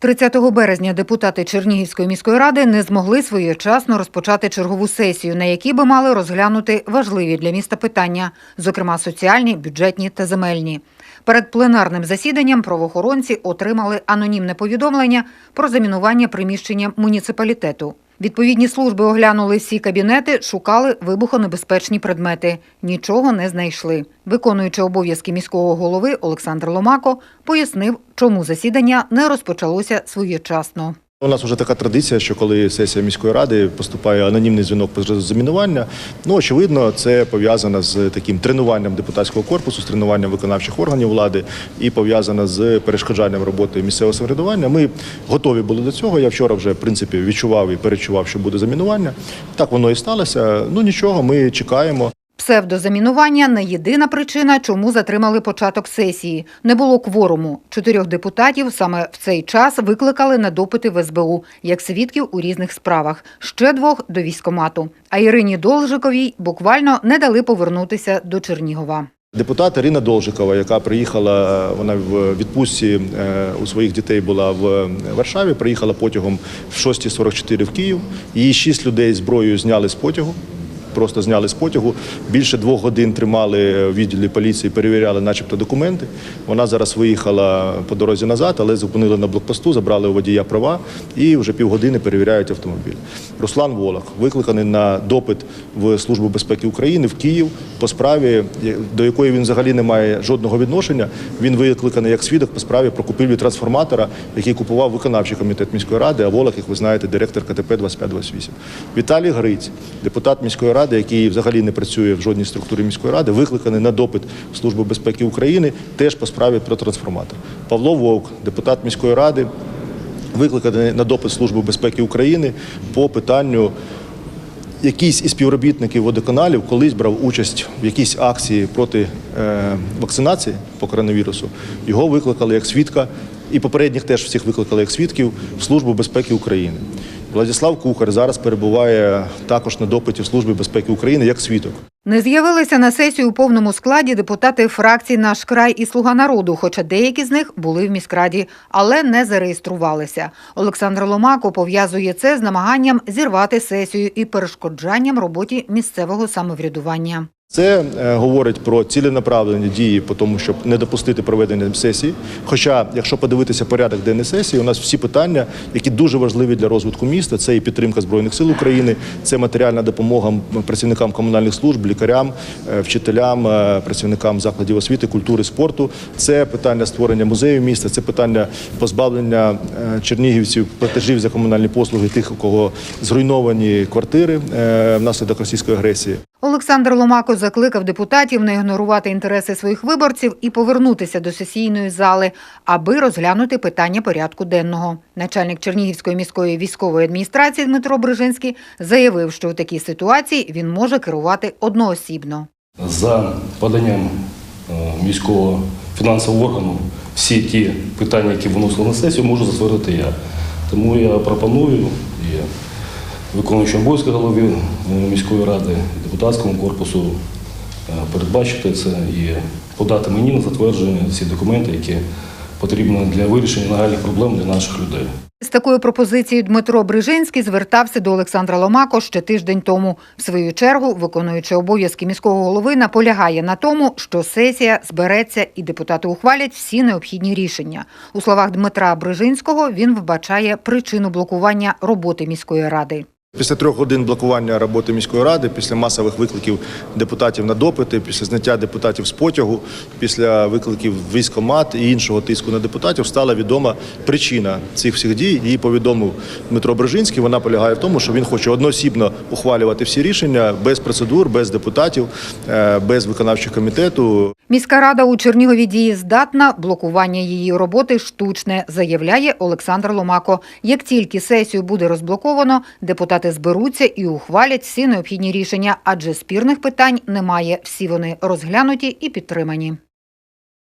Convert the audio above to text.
30 березня депутати Чернігівської міської ради не змогли своєчасно розпочати чергову сесію, на якій би мали розглянути важливі для міста питання, зокрема соціальні, бюджетні та земельні. Перед пленарним засіданням правоохоронці отримали анонімне повідомлення про замінування приміщення муніципалітету. Відповідні служби оглянули всі кабінети, шукали вибухонебезпечні предмети. Нічого не знайшли. Виконуючи обов'язки міського голови Олександр Ломако пояснив, чому засідання не розпочалося своєчасно. У нас вже така традиція, що коли сесія міської ради поступає анонімний дзвінок про замінування, ну очевидно, це пов'язано з таким тренуванням депутатського корпусу, з тренуванням виконавчих органів влади і пов'язано з перешкоджанням роботи місцевого самоврядування. Ми готові були до цього. Я вчора вже в принципі відчував і перечував, що буде замінування. Так воно і сталося. Ну нічого, ми чекаємо. Псевдозамінування не єдина причина, чому затримали початок сесії. Не було кворуму. Чотирьох депутатів саме в цей час викликали на допити в СБУ як свідків у різних справах. Ще двох до військомату. А Ірині Должиковій буквально не дали повернутися до Чернігова. Депутат Ірина Должикова, яка приїхала, вона в відпустці е, у своїх дітей була в Варшаві, приїхала потягом в 6.44 в Київ. Її шість людей зброєю зняли з потягу. Просто зняли з потягу. Більше двох годин тримали в відділі поліції, перевіряли, начебто, документи. Вона зараз виїхала по дорозі назад, але зупинили на блокпосту, забрали у водія права і вже півгодини перевіряють автомобіль. Руслан Волох викликаний на допит в Службу безпеки України в Київ по справі, до якої він взагалі не має жодного відношення. Він викликаний як свідок по справі про купівлю трансформатора, який купував виконавчий комітет міської ради. А Волох, як ви знаєте, директор КТП 2528. Віталій Гриць, депутат міської ради, який взагалі не працює в жодній структурі міської ради, викликаний на допит в Службу безпеки України теж по справі про трансформатор. Павло Вовк, депутат міської ради, викликаний на допит Служби безпеки України по питанню. Якийсь із співробітників водоканалів колись брав участь в якійсь акції проти е, вакцинації по коронавірусу. Його викликали як свідка, і попередніх теж всіх викликали як свідків в Службу безпеки України. Владислав Кухар зараз перебуває також на допиті в Службі безпеки України як свідок. Не з'явилися на сесію у повному складі депутати фракцій «Наш край» і «Слуга народу», хоча деякі з них були в міськраді, але не зареєструвалися. Олександр Ломако пов'язує це з намаганням зірвати сесію і перешкоджанням роботі місцевого самоврядування. Це е, говорить про ціленаправлені дії по тому, щоб не допустити проведення сесії. Хоча, якщо подивитися порядок денний сесії, у нас всі питання, які дуже важливі для розвитку міста, це і підтримка збройних сил України, це матеріальна допомога працівникам комунальних служб, лікарям, е, вчителям, е, працівникам закладів освіти, культури, спорту. Це питання створення музею міста, це питання позбавлення чернігівців платежів за комунальні послуги, тих, у кого зруйновані квартири внаслідок російської агресії. Олександр Ломако закликав депутатів не ігнорувати інтереси своїх виборців і повернутися до сесійної зали, аби розглянути питання порядку денного. Начальник Чернігівської міської військової адміністрації Дмитро Брижинський заявив, що у такій ситуації він може керувати одноосібно. За поданням е, міського фінансового органу всі ті питання, які виносили на сесію, можу затвердити я. Тому я пропоную і виконуючому обов'язки голови е, міської ради, депутатському корпусу е, передбачити це і подати мені на затвердження всі документи, які потрібні для вирішення нагальних проблем для наших людей. З такою пропозицією Дмитро Брижинський звертався до Олександра Ломако ще тиждень тому. В свою чергу, виконуючи обов'язки міського голови, наполягає на тому, що сесія збереться і депутати ухвалять всі необхідні рішення. У словах Дмитра Брижинського він вбачає причину блокування роботи міської ради. Після трьох годин блокування роботи міської ради, після масових викликів депутатів на допити, після зняття депутатів з потягу, після викликів військомат і іншого тиску на депутатів стала відома причина цих всіх дій. Її повідомив Дмитро Брижинський. Вона полягає в тому, що він хоче одноосібно ухвалювати всі рішення без процедур, без депутатів, е, без виконавчих комітету. Міська рада у Чернігові дієздатна, блокування її роботи штучне, заявляє Олександр Ломако. Як тільки сесію буде розблоковано, депутати зберуться і ухвалять всі необхідні рішення, адже спірних питань немає. Всі вони розглянуті і підтримані.